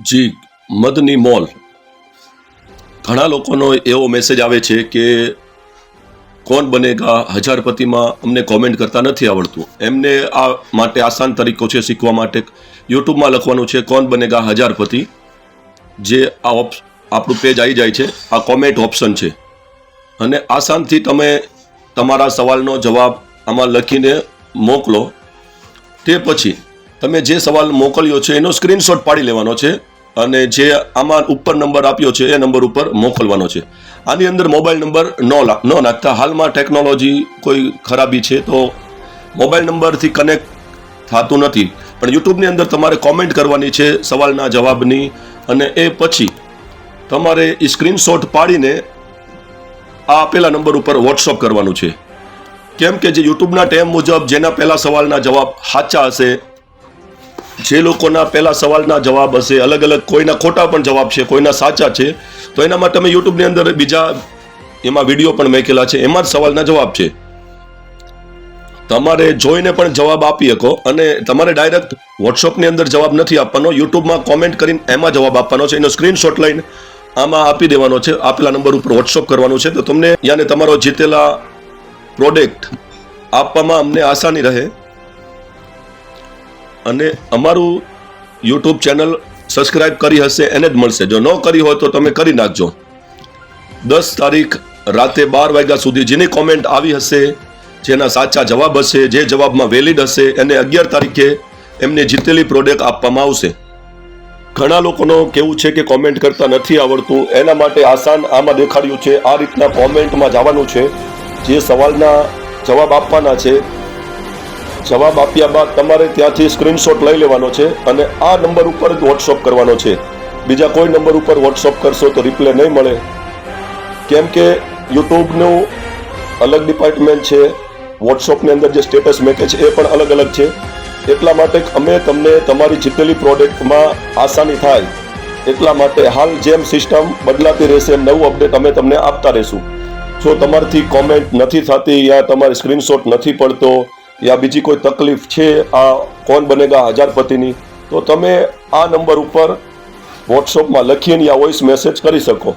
જી, Madni mall. ઘણા લોકોનો એવો મેસેજ આવે છે કે કોણ બનેગા હજારપતિમાં અમને કોમેન્ટ કરતા નથી આવડતું. એમને આ માટે આસાન તરીકો છે શીખવા માટે. યુટ્યુબમાં લખવાનું છે કોણ બનેગા હજારપતિ. જે આ આપણું પેજ આવી જાય છે. આ કોમેન્ટ ઓપ્શન છે. અને આસાનથી તમે તમારા સવાલનો જવાબ આમાં લખીને મોકલો. તે પછી તમે જે સવાલ મોકલ્યો છે, એનો સ્ક્રીનશોટ પાડી લેવાનો છે અને જે આમાં ઉપર નંબર આપ્યો છે, એ નંબર ઉપર મોકલવાનો છે. આની અંદર મોબાઈલ નંબર ન ન નાખતા. હાલમાં ટેકનોલોજી કોઈ ખરાબી છે તો મોબાઈલ નંબરથી કનેક્ટ થતું નથી. પણ યુટ્યુબની અંદર તમારે કોમેન્ટ કરવાની છે સવાલના જવાબની અને એ પછી તમારે એ સ્ક્રીનશોટ પાડીને આ આપેલા નંબર ઉપર વોટ્સઅપ કરવાનું છે. કેમ કે જે યુટ્યુબના ટેમ મુજબ જેના પહેલાં સવાલના જવાબ સાચા હશે જે લોકોના પહેલા સવાલના જવાબ હશે, અલગ અલગ કોઈના ખોટા પણ જવાબ છે, કોઈના સાચા છે, તો એના માટે તમે યુટ્યુબની અંદર બીજા એમાં વીડિયો પણ મેકેલા છે, એમાં જ સવાલના જવાબ છે. તમારે જોઈને પણ જવાબ આપી શકો અને તમારે ડાયરેક્ટ વોટ્સઅપની અંદર જવાબ નથી આપવાનો, યુટ્યુબમાં કોમેન્ટ કરીને એમાં જવાબ આપવાનો છે, એનો સ્ક્રીનશોટ લઈને આમાં આપી દેવાનો છે આપેલા નંબર ઉપર વોટ્સઅપ કરવાનું છે, તો તમને યાને તમારો જીતેલા પ્રોડક્ટ આપવામાં અમને આસાની રહે. અને અમારું યુટ્યુબ ચેનલ સબસ્ક્રાઇબ કરી હશે, એને જ મળશે. જો ન કરી હોય તો તમે કરી નાખજો. દસ તારીખ રાતે બાર વાગ્યા સુધી જેની કોમેન્ટ આવી હશે, જેના સાચા જવાબ હશે, જે જવાબમાં વેલિડ હશે, એને અગિયાર તારીખે એમને જીતેલી પ્રોડક્ટ આપવામાં આવશે. ઘણા લોકોનું કેવું છે કે કોમેન્ટ કરતા નથી આવડતું. એના માટે આસાન આમાં દેખાડ્યું છે. આ રીતના કોમેન્ટમાં જવાનું છે. જે સવાલના જવાબ આપવાના છે જવાબ આપ્યા બાદ તમારે ત્યાંથી સ્ક્રીનશોટ લઈ લેવાનો છે અને આ નંબર ઉપર જ વોટ્સઅપ કરવાનો છે. બીજા કોઈ નંબર ઉપર વોટ્સઅપ કરશો તો રિપ્લે નહીં મળે. કેમ કે યુટ્યુબનું અલગ ડિપાર્ટમેન્ટ છે વોટ્સઅપની અંદર જે સ્ટેટસ મેકે છે એ પણ અલગ અલગ છે. એટલા માટે અમે તમને તમારી જીતેલી પ્રોડક્ટમાં આસાની થાય. એટલા માટે હાલ જેમ સિસ્ટમ બદલાતી રહેશે એમ નવું અપડેટ અમે તમને આપતા રહીશું. જો તમારથી કોમેન્ટ નથી થતી યા તમારે સ્ક્રીનશોટ નથી પડતો યા બીજી કોઈ તકલીફ છે? આ કોણ બનેગા હજારપતિની? તો તમે આ નંબર ઉપર વોટ્સઅપમાં લખીને યા વોઇસ મેસેજ કરી શકો.